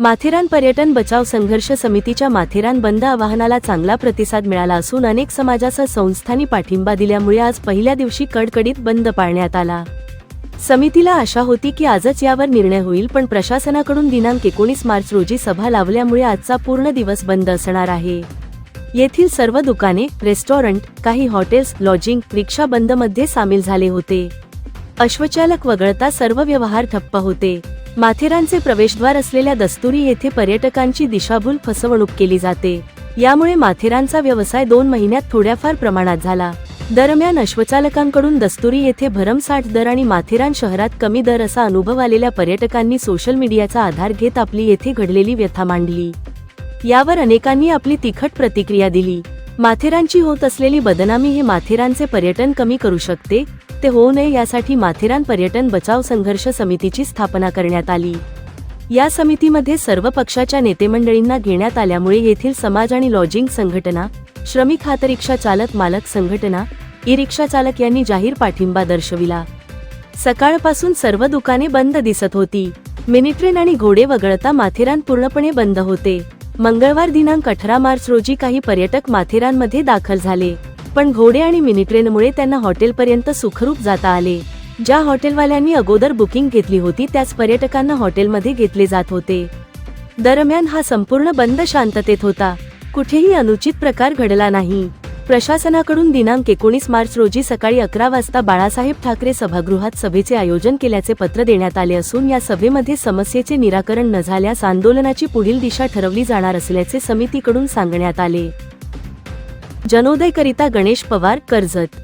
माथेरान पर्यटन बचाव संघर्ष समितीच्या माथेरान बंद आवाहनाला चांगला प्रतिसाद मिळाला असून अनेक समाजासह संस्थांनी पाठिंबा दिल्यामुळे आज पहिल्या दिवशी कडकडीत बंद पाळण्यात आला. समितीला आशा होती की आजच यावर निर्णय होईल पण प्रशासनाकडून दिनांक एकोणीस मार्च रोजी सभा लावल्यामुळे आजचा पूर्ण दिवस बंद असणार आहे. येथील सर्व दुकाने रेस्टॉरंट काही हॉटेल्स लॉजिंग रिक्षा बंदमध्ये सामील झाले होते. अश्वचालक वगळता सर्व व्यवहार ठप्प होते. माथेरानचे प्रवेशद्वार असलेल्या दस्तुरी येथे पर्यटकांची दिशाभूल फसवणूक केली जाते. यामुळे माथेरानचा व्यवसाय दोन महिन्यात थोड्याफार प्रमाणात झाला. दरम्यान अश्वचालकांकडून दस्तुरी येथे भरमसाठ दर आणि माथेरान शहरात कमी दर असा अनुभव आलेल्या पर्यटकांनी सोशल मीडियाचा आधार घेत आपली येथे घडलेली व्यथा मांडली. यावर अनेकांनी आपली तिखट प्रतिक्रिया दिली. माथेरानची होत असलेली बदनामी हे माथेरानचे पर्यटन कमी करू शकते ते होऊ नये यासाठी माथेरान पर्यटन बचाव संघर्ष समितीची स्थापना करण्यात आली. या समितीमध्ये सर्व पक्षाच्या नेतेमंडळींना घेण्यात आल्यामुळे येथील समाज आणि लॉजिंग संघटना श्रमिक हातरिक्षा चालक मालक संघटना ई रिक्षा चालक यांनी जाहीर पाठिंबा दर्शविला. सकाळपासून सर्व दुकाने बंद दिसत होती. मिनिट्रेन आणि घोडे वगळता माथेरान पूर्णपणे बंद होते. मंगळवार दिनांक अठरा मार्च रोजी काही पर्यटक माथेरानमध्ये दाखल झाले. पण घोडे आणि मिनी ट्रेनमुळे त्यांना हॉटेलपर्यंत सुखरूप जाता आले. ज्या हॉटेलवाल्यांनी अगोदर बुकिंग घेतली होती त्याच पर्यटकांना हॉटेलमध्ये घेतले जात होते. दरम्यान हा संपूर्ण बंद शांततेत होता. कुठेही अनुचित प्रकार घडला नाही. प्रशासनाकडून दिनांक एकोणीस मार्च रोजी सकाळी अकरा वाजता बाळासाहेब ठाकरे सभागृहात सभेचे आयोजन केल्याचे पत्र देण्यात आले असून या सभेमध्ये समस्येचे निराकरण न झाल्यास आंदोलनाची पुढील दिशा ठरवली जाणार असल्याचे समितीकडून सांगण्यात आले. जनोदयकरिता गणेश पवार कर्जत.